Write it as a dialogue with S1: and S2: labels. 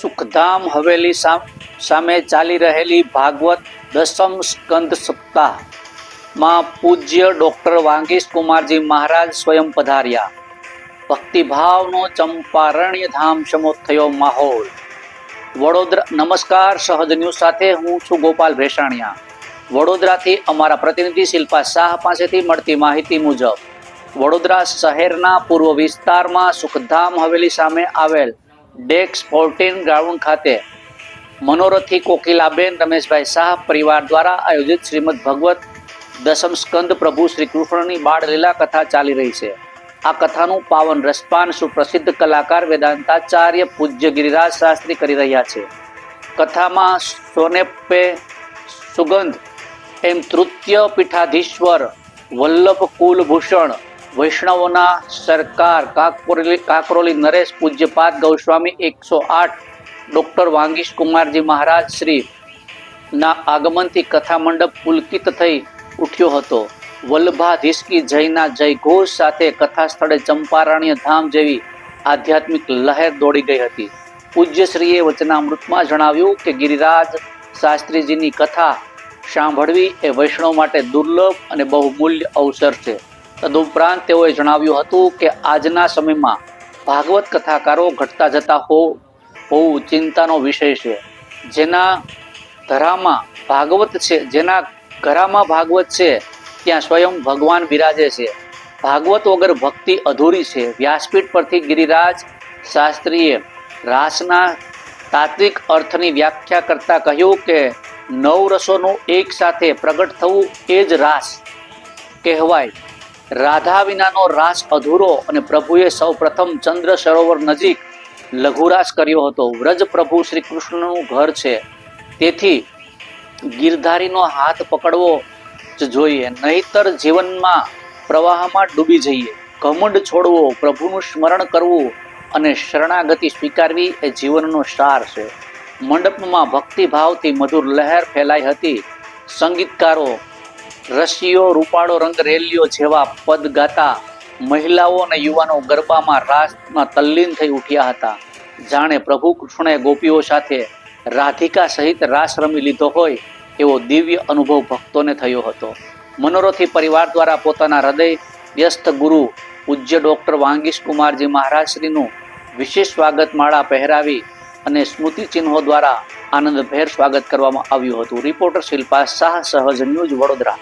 S1: સુખધામ હવેલી સામે ચાલી રહેલી ભાગવત દસમ સ્કંદ સપ્તાહમાં પૂજ્ય ડૉક્ટર વાંગીશ કુમારજી મહારાજ સ્વયં પધાર્યા. ભક્તિભાવનો ચંપારણ્ય ધામ સમો થયો માહોલ. વડોદરા, નમસ્કાર સહજ ન્યૂઝ સાથે હું છું ગોપાલ ભેસાણિયા. વડોદરાથી અમારા પ્રતિનિધિ શિલ્પા શાહ પાસેથી મળતી માહિતી મુજબ, વડોદરા શહેરના પૂર્વ વિસ્તારમાં સુખધામ હવેલી સામે આવેલ ડેક ફોર્ટીન ગ્રાઉન્ડ ખાતે મનોરથી કોકિલાબેન રમેશભાઈ શાહ પરિવાર દ્વારા આયોજિત શ્રીમદ ભગવત દસમ સ્કંદ પ્રભુ શ્રી કૃષ્ણની બાળ લીલા કથા ચાલી રહી છે. આ કથાનું પાવન રસપાન સુપ્રસિદ્ધ કલાકાર વેદાંતાચાર્ય પૂજ્ય ગિરિરાજ શાસ્ત્રી કરી રહ્યા છે. કથામાં સોનેપે સુગંધ, એમ તૃતીય પીઠાધીશ્વર વલ્લભ કુલભૂષણ વૈષ્ણવોના સરકાર કાકરોલી કાકરોલી નરેશ પૂજ્યપાદ ગૌસ્વામી એકસો આઠ, ડૉક્ટર વાંગીશ કુમારજી મહારાજ શ્રી ના આગમનથી કથા મંડપ પુલકિત થઈ ઉઠ્યો હતો. વલ્લભાધીશકી જયના જયઘોષ સાથે કથા સ્થળે ચંપારણ્ય ધામ જેવી આધ્યાત્મિક લહેર દોડી ગઈ હતી. પૂજ્યશ્રીએ વચનામૃતમાં જણાવ્યું કે ગિરિરાજ શાસ્ત્રીજીની કથા સાંભળવી એ વૈષ્ણવ માટે દુર્લભ અને બહુમૂલ્ય અવસર છે. તદુપરાંત તેઓએ જણાવ્યું હતું કે આજના સમયમાં ભાગવત કથાકારો ઘટતા જતા હો હોવું ચિંતાનો વિષય છે. જેના ધરામાં ભાગવત છે, જેના ઘરામાં ભાગવત છે, ત્યાં સ્વયં ભગવાન બિરાજે છે. ભાગવત વગર ભક્તિ અધૂરી છે. વ્યાસપીઠ પરથી ગિરિરાજ શાસ્ત્રીએ રાસના તાત્વિક અર્થની વ્યાખ્યા કરતા કહ્યું કે, નવ રસોનું એક સાથે પ્રગટ થવું એ જ રાસ કહેવાય. રાધા વિનાનો રાસ અધૂરો અને પ્રભુએ સૌ પ્રથમ ચંદ્ર સરોવર નજીક લઘુરાસ કર્યો હતો. વ્રજ પ્રભુ શ્રી કૃષ્ણનું ઘર છે. તેથી ગિરધારીનો હાથ પકડવો જ જોઈએ, નહીતર જીવનમાં પ્રવાહમાં ડૂબી જઈએ. ઘમંડ છોડવો, પ્રભુનું સ્મરણ કરવું અને શરણાગતિ સ્વીકારવી એ જીવનનો સાર છે. મંડપમાં ભક્તિભાવથી મધુર લહેર ફેલાઈ હતી. સંગીતકારો રસીઓ રૂપાળો રંગ રેલીઓ જેવા પદ ગાતા મહિલાઓ અને યુવાનો ગરબામાં રાસમાં તલ્લીન થઈ ઉઠ્યા હતા. જાણે પ્રભુ કૃષ્ણએ ગોપીઓ સાથે રાધિકા સહિત રાસ રમી લીધો હોય એવો દિવ્ય અનુભવ ભક્તોને થયો હતો. મનોરથી પરિવાર દ્વારા પોતાના હૃદય વ્યસ્ત ગુરુ પૂજ્ય ડૉક્ટર વાંગીશ કુમારજી મહારાજશ્રીનું વિશેષ સ્વાગત માળા પહેરાવી અને સ્મૃતિ ચિહ્નો દ્વારા આનંદભેર સ્વાગત કરવામાં આવ્યું હતું. રિપોર્ટર શિલ્પા શાહ સહજ ન્યૂઝ વડોદરા.